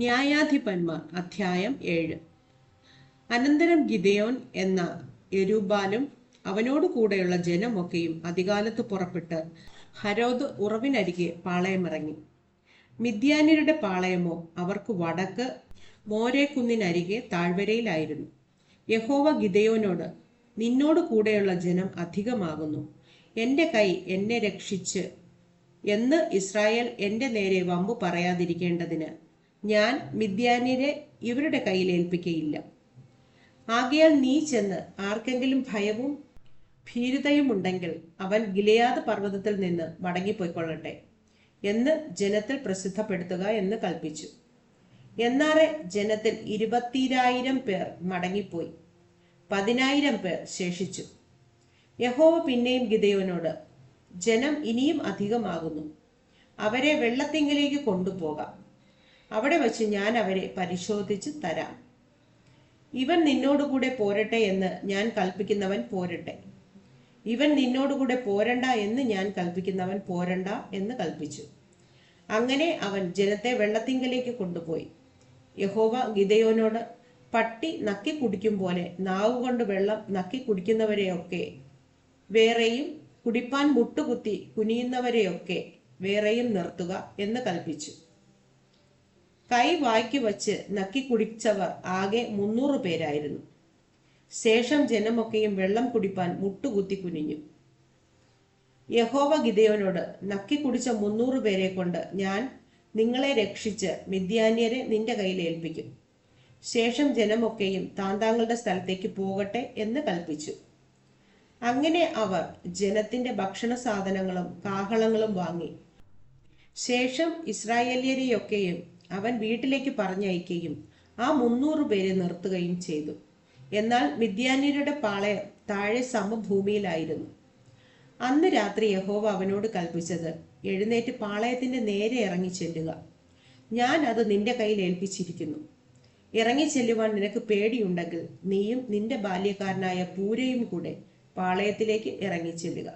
ന്യായാധിപന്മാർ അധ്യായം ഏഴ്. അനന്തരം ഗിദയോൻ എന്ന എരുബാലും അവനോട് കൂടെയുള്ള ജനമൊക്കെയും അധികാലത്ത് പുറപ്പെട്ട് ഹരോദ് ഉറവിനരികെ പാളയമിറങ്ങി. മിദ്യാന്യരുടെ പാളയമോ അവർക്ക് വടക്ക് മോരേക്കുന്നിനരികെ താഴ്വരയിലായിരുന്നു. യഹോവ ഗിദയോനോട് നിന്നോട് കൂടെയുള്ള ജനം അധികമാകുന്നു. എന്റെ കൈ എന്നെ രക്ഷിച്ച് എന്ന് ഇസ്രായേൽ എന്റെ നേരെ വമ്പു പറയാതിരിക്കേണ്ടതിന് ഞാൻ മിദ്യാന്യരെ ഇവരുടെ കയ്യിൽ ഏൽപ്പിക്കയില്ല. ആകയാൽ നീ ചെന്ന് ആർക്കെങ്കിലും ഭയവും ഭീരുതയും ഉണ്ടെങ്കിൽ അവൻ ഗിലയാദ് പർവതത്തിൽ നിന്ന് മടങ്ങിപ്പോയിക്കൊള്ളട്ടെ എന്ന് ജനത്തിൽ പ്രസിദ്ധപ്പെടുത്തുക എന്ന് കൽപ്പിച്ചു. എന്നാറെ ജനത്തിൽ ഇരുപത്തിരായിരം പേർ മടങ്ങിപ്പോയി. പതിനായിരം പേർ ശേഷിച്ചു. യഹോവ പിന്നെയും ഗിതയോനോട് ജനം ഇനിയും അധികമാകുന്നു. അവരെ വെള്ളത്തിങ്കിലേക്ക് കൊണ്ടുപോകാം. അവിടെ വച്ച് ഞാൻ അവരെ പരിശോധിച്ച് തരാം. ഇവൻ നിന്നോടുകൂടെ പോരട്ടെ എന്ന് ഞാൻ കൽപ്പിക്കുന്നവൻ പോരട്ടെ. ഇവൻ നിന്നോടുകൂടെ പോരണ്ട എന്ന് ഞാൻ കൽപ്പിക്കുന്നവൻ പോരണ്ട എന്ന് കൽപ്പിച്ചു. അങ്ങനെ അവൻ ജനത്തെ വെള്ളത്തിങ്കലേക്ക് കൊണ്ടുപോയി. യഹോവ ഗിതയോനോട് പട്ടി നക്കി കുടിക്കും പോലെ നാവുകൊണ്ട് വെള്ളം നക്കി കുടിക്കുന്നവരെയൊക്കെ വേറെയും കുടിപ്പാൻ മുട്ടുകുത്തി കുനിയുന്നവരെയൊക്കെ വേറെയും നിർത്തുക എന്ന് കൽപ്പിച്ചു. കൈ വായ്ക്ക് വച്ച് നക്കി കുടിച്ചവർ ആകെ മുന്നൂറ് പേരായിരുന്നു. ശേഷം ജനമൊക്കെയും വെള്ളം കുടിപ്പാൻ മുട്ടുകുത്തി കുനിഞ്ഞു. യഹോവ ഗിതയോനോട് നക്കി കുടിച്ച മുന്നൂറ് പേരെ കൊണ്ട് ഞാൻ നിങ്ങളെ രക്ഷിച്ച് മിഥ്യാന്യരെ നിന്റെ കയ്യിൽ ഏൽപ്പിക്കും. ശേഷം ജനമൊക്കെയും താന്താങ്ങളുടെ സ്ഥലത്തേക്ക് പോകട്ടെ എന്ന് കൽപ്പിച്ചു. അങ്ങനെ അവർ ജനത്തിന്റെ ഭക്ഷണ സാധനങ്ങളും കാഹളങ്ങളും വാങ്ങി. ശേഷം ഇസ്രായേലിയരെയൊക്കെയും അവൻ വീട്ടിലേക്ക് പറഞ്ഞയക്കുകയും ആ മുന്നൂറ് പേരെ നിർത്തുകയും ചെയ്തു. എന്നാൽ മിദ്യാന്യരുടെ പാളയം താഴെ സമഭൂമിയിലായിരുന്നു. അന്ന് രാത്രി യഹോവ അവനോട് കൽപ്പിച്ചത് എഴുന്നേറ്റ് പാളയത്തിന്റെ നേരെ ഇറങ്ങി ചെല്ലുക. ഞാൻ അത് നിന്റെ കയ്യിൽ ഏൽപ്പിച്ചിരിക്കുന്നു. ഇറങ്ങി ചെല്ലുവാൻ നിനക്ക് പേടിയുണ്ടെങ്കിൽ നീയും നിന്റെ ബാല്യക്കാരനായ പൂരയും കൂടെ പാളയത്തിലേക്ക് ഇറങ്ങി ചെല്ലുക.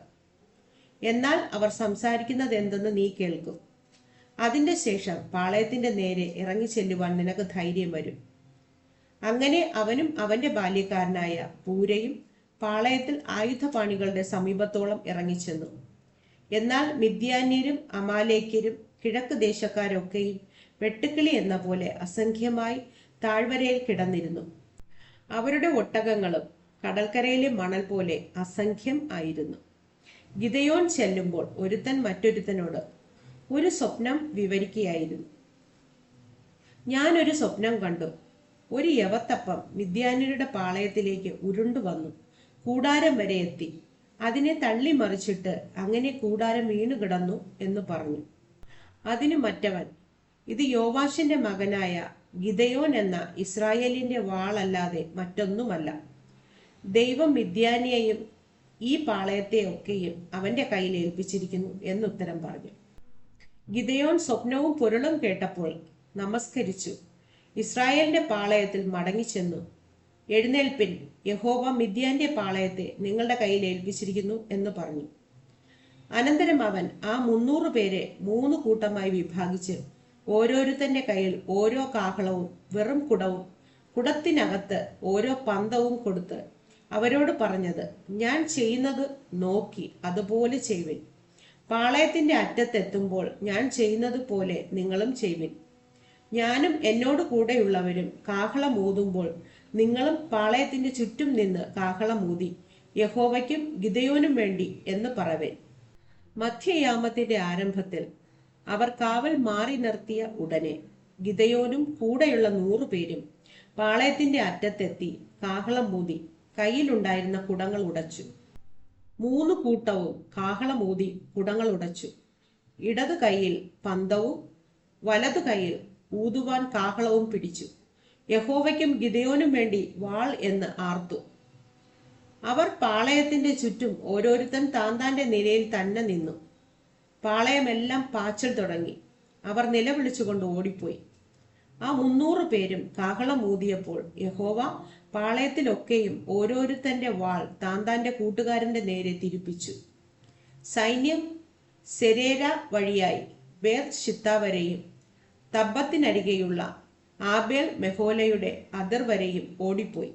എന്നാൽ അവർ സംസാരിക്കുന്നത് എന്തെന്ന് നീ കേൾക്കും. അതിന്റെ ശേഷം പാളയത്തിന്റെ നേരെ ഇറങ്ങി ചെല്ലുവാൻ നിനക്ക് ധൈര്യം വരും. അങ്ങനെ അവനും അവന്റെ ബാല്യക്കാരനായ പൂരയും പാളയത്തിൽ ആയുധപാണികളുടെ സമീപത്തോളം ഇറങ്ങിച്ചെന്നു. എന്നാൽ മിഥ്യാന്യരും അമാലേക്കരും കിഴക്ക് ദേശക്കാരൊക്കെയും വെട്ടുക്കിളി എന്ന പോലെ അസംഖ്യമായി താഴ്വരയിൽ കിടന്നിരുന്നു. അവരുടെ ഒട്ടകങ്ങളും കടൽക്കരയിലെ മണൽ പോലെ അസംഖ്യം ആയിരുന്നു. ഗിതയോൻ ചെല്ലുമ്പോൾ ഒരുത്തൻ മറ്റൊരുത്തനോട് ഒരു സ്വപ്നം വിവരിക്കുകയായിരുന്നു. ഞാനൊരു സ്വപ്നം കണ്ടു. ഒരു യവത്തപ്പം വിദ്യാന്യരുടെ പാളയത്തിലേക്ക് ഉരുണ്ടു വന്നു. കൂടാരം വരെ എത്തി. അതിനെ തള്ളി മറിച്ചിട്ട് അങ്ങനെ കൂടാരം വീണു കിടന്നു എന്ന് പറഞ്ഞു. അതിനു മറ്റവൻ ഇത് യോവാഷിന്റെ മകനായ ഗിതയോൻ എന്ന ഇസ്രായേലിന്റെ വാളല്ലാതെ മറ്റൊന്നുമല്ല. ദൈവം മിഥ്യാനിയെയും ഈ പാളയത്തെയൊക്കെയും അവന്റെ കയ്യിൽ ഏൽപ്പിച്ചിരിക്കുന്നു എന്നുത്തരം പറഞ്ഞു. ഗിദയോൻ സ്വപ്നവും പൊരുളും കേട്ടപ്പോൾ നമസ്കരിച്ചു. ഇസ്രായേലിന്റെ പാളയത്തിൽ മടങ്ങിച്ചെന്നു. എഴുന്നേൽപ്പിൻ യഹോവ മിഥ്യാന്റെ പാളയത്തെ നിങ്ങളുടെ കയ്യിൽ ഏൽപ്പിച്ചിരിക്കുന്നു എന്ന് പറഞ്ഞു. അനന്തരം അവൻ ആ മുന്നൂറ് പേരെ മൂന്ന് കൂട്ടമായി വിഭാഗിച്ച് ഓരോരുത്തന്റെ കയ്യിൽ ഓരോ കാഹളവും വെറും കുടവും കുടത്തിനകത്ത് ഓരോ പന്തവും കൊടുത്ത് അവരോട് പറഞ്ഞത് ഞാൻ ചെയ്യുന്നത് നോക്കി അതുപോലെ ചെയ്യുവിൻ. പാളയത്തിന്റെ അറ്റത്തെത്തുമ്പോൾ ഞാൻ ചെയ്യുന്നത് പോലെ നിങ്ങളും ചെയ്യുവിൻ. ഞാനും എന്നോട് കൂടെയുള്ളവരും കാഹളം ഊതുമ്പോൾ നിങ്ങളും പാളയത്തിന്റെ ചുറ്റും നിന്ന് കാഹളം ഊതി യഹോവയ്ക്കും ഗിതയോനും വേണ്ടി എന്ന് പറവേ മധ്യയാമത്തിന്റെ ആരംഭത്തിൽ അവർ കാവൽ മാറി നിർത്തിയ ഉടനെ ഗിതയോനും കൂടെയുള്ള നൂറുപേരും പാളയത്തിന്റെ അറ്റത്തെത്തി കാഹളം മൂതി കയ്യിലുണ്ടായിരുന്ന കുടങ്ങൾ ഉടച്ചു. മൂന്ന് കൂട്ടവും കാഹളമൂതി കുടങ്ങൾ ഉടച്ചു. ഇടത് കൈയിൽ പന്തവും വലതു കൈയിൽ ഊതുവാൻ കാഹളവും പിടിച്ചു. യഹോവയ്ക്കും ഗിതയോനും വേണ്ടി വാൾ എന്ന് ആർത്തു. അവർ പാളയത്തിന്റെ ചുറ്റും ഓരോരുത്തൻ താന്താന്റെ നിലയിൽ തന്നെ നിന്നു. പാളയമെല്ലാം പാച്ചൽ തുടങ്ങി. അവർ നിലവിളിച്ചുകൊണ്ട് ഓടിപ്പോയി. ആ മുന്നൂറ് പേരും കാഹളം ഊതിയപ്പോൾ യഹോവ പാളയത്തിലൊക്കെയും ഓരോരുത്തന്റെ വാൾ താൻ താന്റെ കൂട്ടുകാരന്റെ നേരെ തിരിപ്പിച്ചു. സൈന്യം സെരേര വഴിയായി ബേർ ഷിത്ത വരെയും തബ്ബത്തിനരികെയുള്ള ആബേൽ മെഹോലയുടെ അതിർ വരെയും ഓടിപ്പോയി.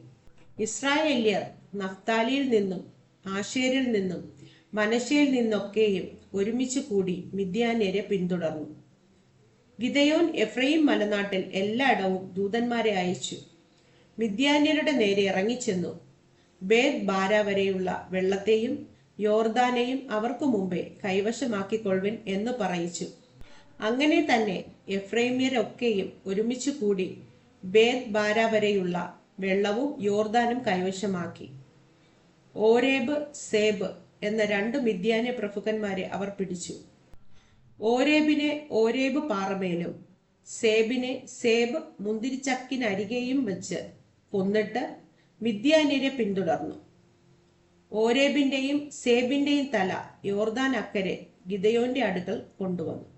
ഇസ്രായേല്യർ നഫ്താലിയിൽ നിന്നും ആശേരിൽ നിന്നും മനശയിൽ നിന്നൊക്കെയും ഒരുമിച്ച് കൂടി മിദ്യാന്യരെ പിന്തുടർന്നു. ഗിതയോൻ എഫ്രൈം മലനാട്ടിൽ എല്ലായിടവും ദൂതന്മാരെ അയച്ചു. മിദ്യാന്യരുടെ നേരെ ഇറങ്ങിച്ചെന്നു. ബേദ് ബാര വരെയുള്ള വെള്ളത്തെയും യോർദാനെയും അവർക്കു മുമ്പേ കൈവശമാക്കിക്കൊള്ളുവിൻ എന്ന് പറയിച്ചു. അങ്ങനെ തന്നെ എഫ്രൈമ്യരൊക്കെയും ഒരുമിച്ച് കൂടി ബേദ് ബാര വരെയുള്ള വെള്ളവും യോർദാനും കൈവശമാക്കി. ഓരേബ് സേബ് എന്ന രണ്ട് മിദ്യാന്യ പ്രഭുക്കന്മാരെ അവർ പിടിച്ചു. ഓരേബിനെ ഓരേബ് പാറമേലും സേബിനെ സേബ് മുന്തിരിച്ചക്കിനരികെയും വെച്ച് കൊന്നിട്ട് മിദ്യാന്യരെ പിന്തുടർന്നു. ഓരേബിന്റെയും സേബിന്റെയും തല യോർദാൻ അക്കരെ ഗിതയോന്റെ അടുക്കൽ കൊണ്ടുവന്നു.